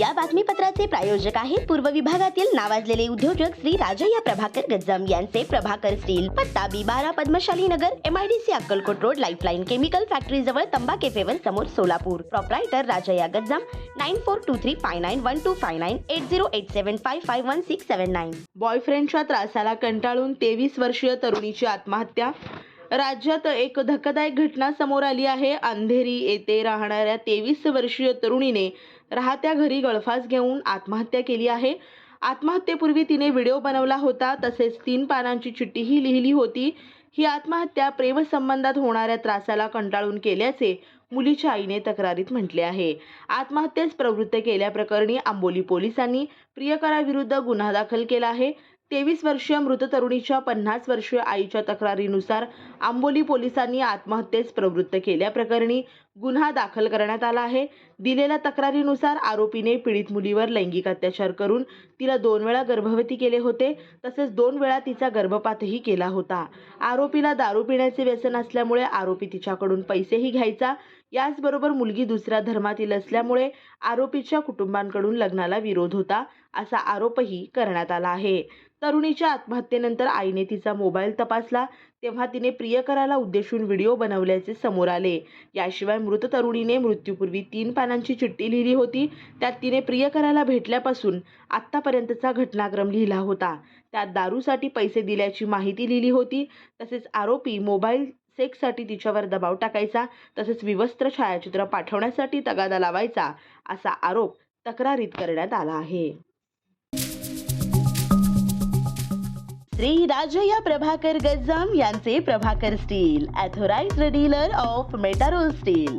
या बातमीपत्राचे प्रायोजक आहेत पूर्व विभागातील नावाजलेले उद्योजक श्री राजय्या प्रभाकर गज्जम यांचे प्रभाकर स्टील पत्ता बी बारा Padmashali Nagar MIDC Akkalkot road Lifeline chemical factory जवळ तंबा केफेवर समोर Solapur. Proprietor Rajayya Gajjam nine four two three five nine one two five nine eight zero eight seven five five one six seven nine बॉयफ्रेंडच्या त्रासाला कंटाळून तेवीस वर्षीय तरुणीची आत्महत्या. राज्यात एक धक्कादायक घटना समोर आली आहे. अंधेरी येथे राहणाऱ्या तेवीस वर्षीय तरुणीने राहत्या घरी गळफास घेऊन आत्महत्या केली आहे. आत्महत्येपूर्वी तिने व्हिडिओ बनवला होता. तसेच तीन पानांची चिठ्ठीही लिहिली होती. ही आत्महत्या प्रेमसंबंधात होणाऱ्या त्रासाला कंटाळून केल्याचे मुलीच्या आईने तक्रारीत म्हटले आहे. आत्महत्येस प्रवृत्त केल्याप्रकरणी आंबोली पोलिसांनी प्रियकराविरुद्ध गुन्हा दाखल केला आहे. तेवीस वर्षीय मृत तरुणीच्या पन्नास वर्षीय आईच्या तक्रारीनुसार आंबोली पोलिसांनी आत्महत्येस प्रवृत्त केल्याप्रकरणी गुन्हा दाखल करण्यात आला आहे. दिलेल्या तक्रारीनुसार आरोपीने पीडित मुलीवर लैंगिक अत्याचार करून तिला दोन वेळा गर्भवती केले होते. तसेच दोन वेळा तिचा गर्भपातही केला होता. आरोपीला दारू पिण्याचे व्यसन असल्यामुळे आरोपी तिच्याकडून पैसेही घ्यायचा. याचबरोबर मुलगी दुसऱ्या धर्मातील असल्यामुळे आरोपीच्या कुटुंबांकडून लग्नाला विरोध होता असा आरोपही करण्यात आला आहे. तरुणीच्या आत्महत्येनंतर आईने तिचा मोबाईल तपासला. तेव्हा तिने प्रियकराला उद्देशून व्हिडिओ बनवल्याचे समोर आले. याशिवाय मृत तरुणीने मृत्यूपूर्वी तीन पानांची चिठ्ठी लिहिली होती. त्यात तिने प्रियकराला भेटल्यापासून आत्तापर्यंतचा घटनाक्रम लिहिला होता. त्यात दारूसाठी पैसे दिल्याची माहिती लिहिली होती. तसेच आरोपी मोबाईल सेक्ससाठी तिच्यावर दबाव टाकायचा. तसेच विवस्त्र छायाचित्र पाठवण्यासाठी तगादा लावायचा असा आरोप तक्रारीत करण्यात आला आहे. श्री राजया प्रभाकर गज्जम यांचे Prabhakar steel authorise dealer of Metarol steel.